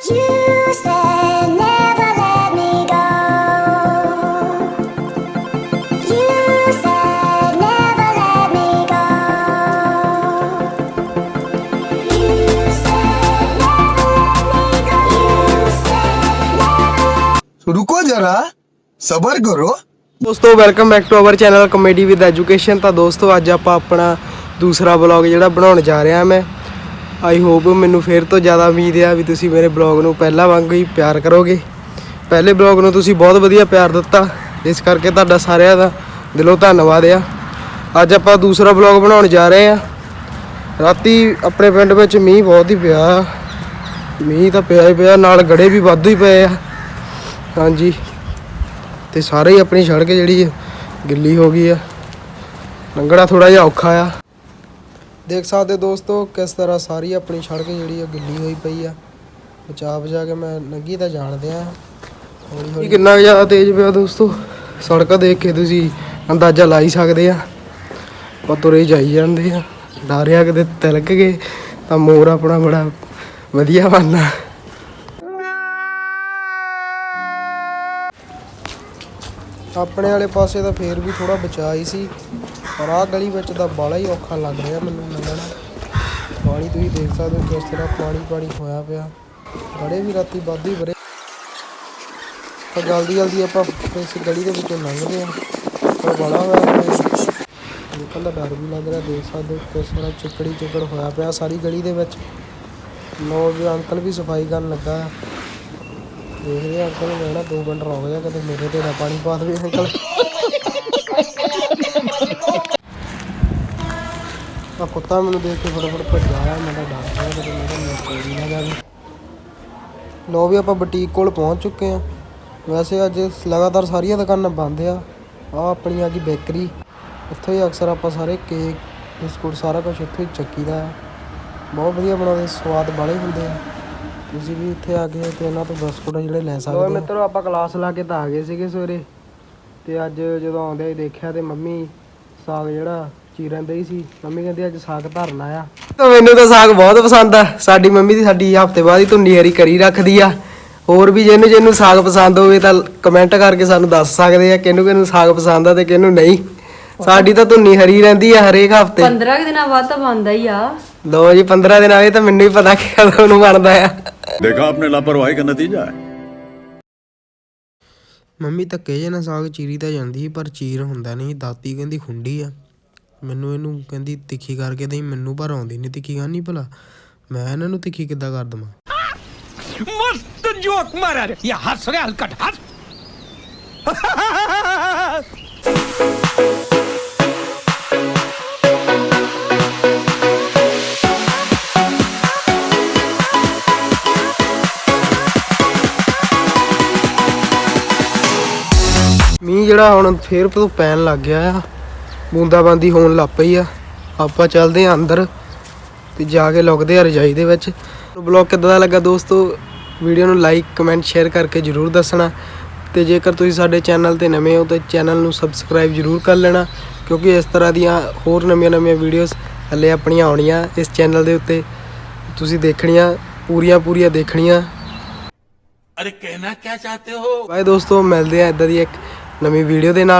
You said never let me go. You said never let me go. You said never let me go. You said never. रुको जरा सबर करो ਦੋਸਤੋ welcome back to our channel comedy with education ਤਾਂ ਦੋਸਤੋ ਅੱਜ ਆਪਾਂ ਆਪਣਾ ਦੂਸਰਾ ਬਲੌਗ ਜਿਹੜਾ ਬਣਾਉਣ ਜਾ ਰਿਹਾ ਮੈਂ ਆਈ ਹੋਪ ਮੈਨੂੰ ਫੇਰ ਤੋਂ ਜ਼ਿਆਦਾ ਉਮੀਦ ਆ ਵੀ ਤੁਸੀਂ ਮੇਰੇ ਬਲੌਗ ਨੂੰ ਪਹਿਲਾਂ ਵਾਂਗ ਹੀ ਪਿਆਰ ਕਰੋਗੇ। ਪਹਿਲੇ ਬਲੌਗ ਨੂੰ ਤੁਸੀਂ ਬਹੁਤ ਵਧੀਆ ਪਿਆਰ ਦਿੱਤਾ। ਇਸ ਕਰਕੇ ਤੁਹਾਡਾ ਸਾਰਿਆਂ ਦਾ ਦਿਲੋਂ ਧੰਨਵਾਦ ਆ। ਅੱਜ ਆਪਾਂ ਦੂਸਰਾ ਬਲੌਗ ਬਣਾਉਣ ਜਾ ਰਹੇ ਆ। ਰਾਤੀ ਆਪਣੇ ਪਿੰਡ ਵਿੱਚ ਮੀਂਹ ਬਹੁਤ ਹੀ ਪਿਆ। ਮੀਂਹ ਤਾਂ ਪਿਆ ਹੀ ਪਿਆ, ਨਾਲ ਗੜੇ ਵੀ ਵਾਧੂ ਹੀ ਪਏ ਆ। ਹਾਂਜੀ। ਤੇ ਸਾਰੇ ਹੀ ਆਪਣੀ ਸੜਕ ਜਿਹੜੀ ਹੈ ਗਿੱਲੀ ਹੋ ਗਈ ਆ। ਲੰਗੜਾ ਥੋੜਾ ਜਿਹਾ ਔਖਾ ਆ। ਦੇਖ ਸਕਦੇ ਦੋਸਤੋ ਕਿਸ ਤਰ੍ਹਾਂ ਸਾਰੀ ਆਪਣੀ ਸੜਕ ਜਿਹੜੀ ਆ ਗਿੱਲੀ ਹੋਈ ਪਈ ਆ। ਬਚਾ ਬਚਾ ਕੇ ਮੈਂ ਲੰਘੀ ਤਾਂ ਜਾਣਦੇ ਆ। ਹੌਲੀ ਹੌਲੀ। ਕਿੰਨਾ ਜ਼ਿਆਦਾ ਤੇਜ਼ ਪਿਆ ਦੋਸਤੋ। ਸੜਕ ਦੇਖ ਕੇ ਤੁਸੀਂ ਅੰਦਾਜ਼ਾ ਲਾ ਹੀ ਸਕਦੇ ਆ। ਆਪਾਂ ਤੁਰੇ ਜਾਈ ਜਾਂਦੇ ਆ। ਡਾਰਿਆ ਕਿਤੇ ਤਿਲਕ ਗਏ ਤਾਂ ਮੋਰ ਆਪਣਾ ਬੜਾ ਵਧੀਆ ਬਣਨਾ। ਆਪਣੇ ਵਾਲੇ ਪਾਸੇ ਤਾਂ ਫੇਰ ਵੀ ਥੋੜਾ ਬਚਾ ਹੀ ਸੀ। ਪਰ ਆਹ ਗਲੀ ਵਿੱਚ ਤਾਂ ਬਾਲਾ ਹੀ ਔਖਾ ਲੱਗ ਰਿਹਾ ਮੈਨੂੰ ਲੰਘਣਾ ਪਾਣੀ ਤੁਸੀਂ ਦੇਖ ਸਕਦੇ ਹੋ ਕਿਸ ਤਰ੍ਹਾਂ ਪਾਣੀ ਪਾਣੀ ਹੋਇਆ ਪਿਆ। ਗੜੇ ਵੀ ਰਾਤੀ ਵੱਧ ਹੀ ਭਰੇ ਤਾਂ ਜਲਦੀ ਜਲਦੀ ਆਪਾਂ ਇਸ ਗਲੀ ਦੇ ਵਿੱਚੋਂ ਲੰਘਦੇ ਹਾਂ। ਪਰ ਬੜਾ ਹੋਇਆ ਨਿਕਲਣ ਦਾ ਡਰ ਵੀ ਲੱਗ ਰਿਹਾ, ਦੇਖ ਸਕਦੇ ਹੋ ਕਿਸ ਤਰ੍ਹਾਂ ਚਿੱਕੜੀ ਚਿੱਕੜ ਹੋਇਆ ਪਿਆ ਸਾਰੀ ਗਲੀ ਦੇ ਵਿੱਚ। ਲੋ ਵੀ ਅੰਕਲ ਵੀ ਸਫ਼ਾਈ ਕਰਨ ਲੱਗਾ ਆ ਦੇਖਦੇ ਆ ਅੰਕਲ ਨੂੰ ਕਹਿਣਾ, ਦੋ ਮਿੰਟ ਰੁਕ ਜਾ ਕਦੇ ਮੇਰੇ ਤੇ ਨਾ ਪਾਣੀ ਪਾ ਦੇਵੇ ਅੰਕਲ। ਆ ਕੁੱਤਾ ਮੈਨੂੰ ਦੇਖ ਕੇ ਫਟਾਫਟ ਭੱਜ ਆਇਆ ਮੈਂ ਤਾਂ ਡਰ ਗਿਆ ਕਿ ਮੈਂ ਤਾਂ ਕੋਈ ਨਾ ਜਾਵੇ। ਲੋ ਵੀ ਆਪਾਂ ਬੁਟੀਕ ਕੋਲ ਪਹੁੰਚ ਚੁੱਕੇ ਆ ਵੈਸੇ ਅੱਜ ਲਗਾਤਾਰ ਸਾਰੀਆਂ ਦੁਕਾਨਾਂ ਬੰਦ ਆ। ਆ ਆਪਣੀ ਆ ਗਈ ਬੇਕਰੀ। ਇੱਥੋਂ ਹੀ ਅਕਸਰ ਆਪਾਂ ਸਾਰੇ ਕੇਕ ਬਿਸਕੁਟ ਸਾਰਾ ਕੁਝ ਇੱਥੋਂ ਹੀ ਚੱਕੀਦਾ ਆ। ਬਹੁਤ ਵਧੀਆ ਬਣਾਉਂਦੇ ਸਵਾਦ ਵਾਲੇ ਹੁੰਦੇ ਆ। ਤੁਸੀਂ ਵੀ ਇੱਥੇ ਆ ਕੇ ਤੇ ਇਹਨਾਂ ਤੋਂ ਬਿਸਕੁਟ ਜਿਹੜੇ ਲੈ ਸਕਦੇ ਹੋ ਮਿੱਤਰੋ ਆਪਾਂ ਕਲਾਸ ਲਾ ਕੇ ਤਾਂ ਆ ਗਏ ਸੀਗੇ ਸਵੇਰੇ। ਤੇ ਅੱਜ ਜਦੋਂ ਆਉਂਦੇ ਦੇਖਿਆ ਤੇ ਮੰਮੀ ਸਾਗ ਜਿਹੜਾ ਚੀਰਨ ਦੇ ਹੀ ਸੀ। ਮੰਮੀ ਕਹਿੰਦੀ ਅੱਜ ਸਾਗ ਧਰਨਾ ਆ। ਤਾਂ ਮੈਨੂੰ ਤਾਂ ਸਾਗ ਬਹੁਤ ਪਸੰਦ ਆ। ਸਾਡੀ ਮੰਮੀ ਦੀ ਸਾਡੀ ਹਫ਼ਤੇ ਬਾਅਦ ਹੀ ਧੁੰਨੀ ਹਰੀ ਕਰੀ ਰੱਖਦੀ ਆ। ਹੋਰ ਵੀ ਜਿਹਨੂੰ ਜਿਹਨੂੰ ਸਾਗ ਪਸੰਦ ਹੋਵੇ ਤਾਂ ਕਮੈਂਟ ਕਰਕੇ ਸਾਨੂੰ ਦੱਸ ਸਕਦੇ ਆ ਕਿਹਨੂੰ ਕਿਹਨੂੰ ਸਾਗ ਪਸੰਦ ਆ ਤੇ ਕਿਹਨੂੰ ਨਹੀਂ। ਸਾਡੀ ਤਾਂ ਧੁੰਨੀ ਹਰੀ ਰਹਿੰਦੀ ਆ ਹਰੇਕ ਹਫ਼ਤੇ। 15 ਦਿਨਾਂ ਬਾਅਦ ਤਾਂ ਬਣਦਾ ਹੀ ਆ। ਲੋ ਜੀ 15 ਦਿਨ ਆਏ ਤਾਂ ਮੈਨੂੰ ਵੀ ਪਤਾ ਕਿ ਕਦੋਂ ਨੂੰ ਬਣਦਾ ਆ। ਦੇਖੋ ਆਪਨੇ ਲਾਪਰਵਾਹੀ ਦਾ ਨਤੀਜਾ ਹੈ। ਮੰਮੀ ਧੱਕੇ ਜੇ ਨਾਲ ਸਾਗ ਚੀਰੀ ਤਾਂ ਜਾਂਦੀ ਪਰ ਚੀਰ ਹੁੰਦਾ ਨਹੀਂ। ਦਾਤੀ ਕਹਿੰਦੀ ਖੁੰਡੀ ਆ। ਮੈਨੂੰ ਇਹਨੂੰ ਕਹਿੰਦੀ ਤਿੱਖੀ ਕਰਕੇ ਦੇਈ ਮੈਨੂੰ ਪਰ ਆਉਂਦੀ ਨਹੀਂ ਤਿੱਖੀ ਖਾਣੀ ਭਲਾ। ਮੈਂ ਇਹਨਾਂ ਨੂੰ ਤਿੱਖੀ ਕਿੱਦਾਂ ਕਰ ਦਵਾਂ? ਮਸਤ ਜੋਕ ਮਾਰਿਆ ਰੇ। ਇਹ ਹੱਸ ਰਿਹਾ ਹਲਕਟ ਹੱਸ। ਮੀਂਹ ਜਿਹੜਾ ਹੁਣ ਫੇਰ ਤੋਂ ਪੈਣ ਲੱਗ ਗਿਆ ਆ। ਬੂੰਦਾਬਾਂਦੀ ਹੋਣ ਲੱਗ ਪਈ ਆ। ਆਪਾਂ ਚੱਲਦੇ ਆ ਅੰਦਰ ਤੇ ਜਾ ਕੇ ਲੁਕਦੇ ਆ ਰਜਾਈ ਦੇ ਵਿੱਚ। ਬਲੌਗ ਕਿੱਦਾਂ ਦਾ ਲੱਗਾ ਦੋਸਤੋ? ਵੀਡੀਓ ਨੂੰ ਲਾਈਕ ਕਮੈਂਟ ਸ਼ੇਅਰ ਕਰਕੇ ਜਰੂਰ ਦੱਸਣਾ। ਤੇ ਜੇਕਰ ਤੁਸੀਂ ਸਾਡੇ ਚੈਨਲ ਤੇ ਨਵੇਂ ਹੋ ਤਾਂ ਚੈਨਲ ਨੂੰ ਸਬਸਕ੍ਰਾਈਬ ਜਰੂਰ ਕਰ ਲੈਣਾ। ਕਿਉਂਕਿ ਇਸ ਤਰ੍ਹਾਂ ਦੀਆਂ ਹੋਰ ਨਵੀਆਂ-ਨਵੀਆਂ ਵੀਡੀਓਜ਼ ਹੱਲੇ ਆਪਣੀਆਂ ਆਉਣੀਆਂ ਇਸ ਚੈਨਲ ਦੇ ਉੱਤੇ। ਤੁਸੀਂ ਦੇਖਣੀਆਂ ਪੂਰੀਆਂ ਪੂਰੀਆਂ ਦੇਖਣੀਆਂ। ਅਰੇ ਕਹਿਣਾ ਕੀ ਚਾਹਤੇ ਹੋ? ਬਾਏ ਦੋਸਤੋ ਮਿਲਦੇ ਆ ਇਦਾਂ ਦੀ ਇੱਕ ਨਵੀਂ ਵੀਡੀਓ ਦੇ ਨਾਲ।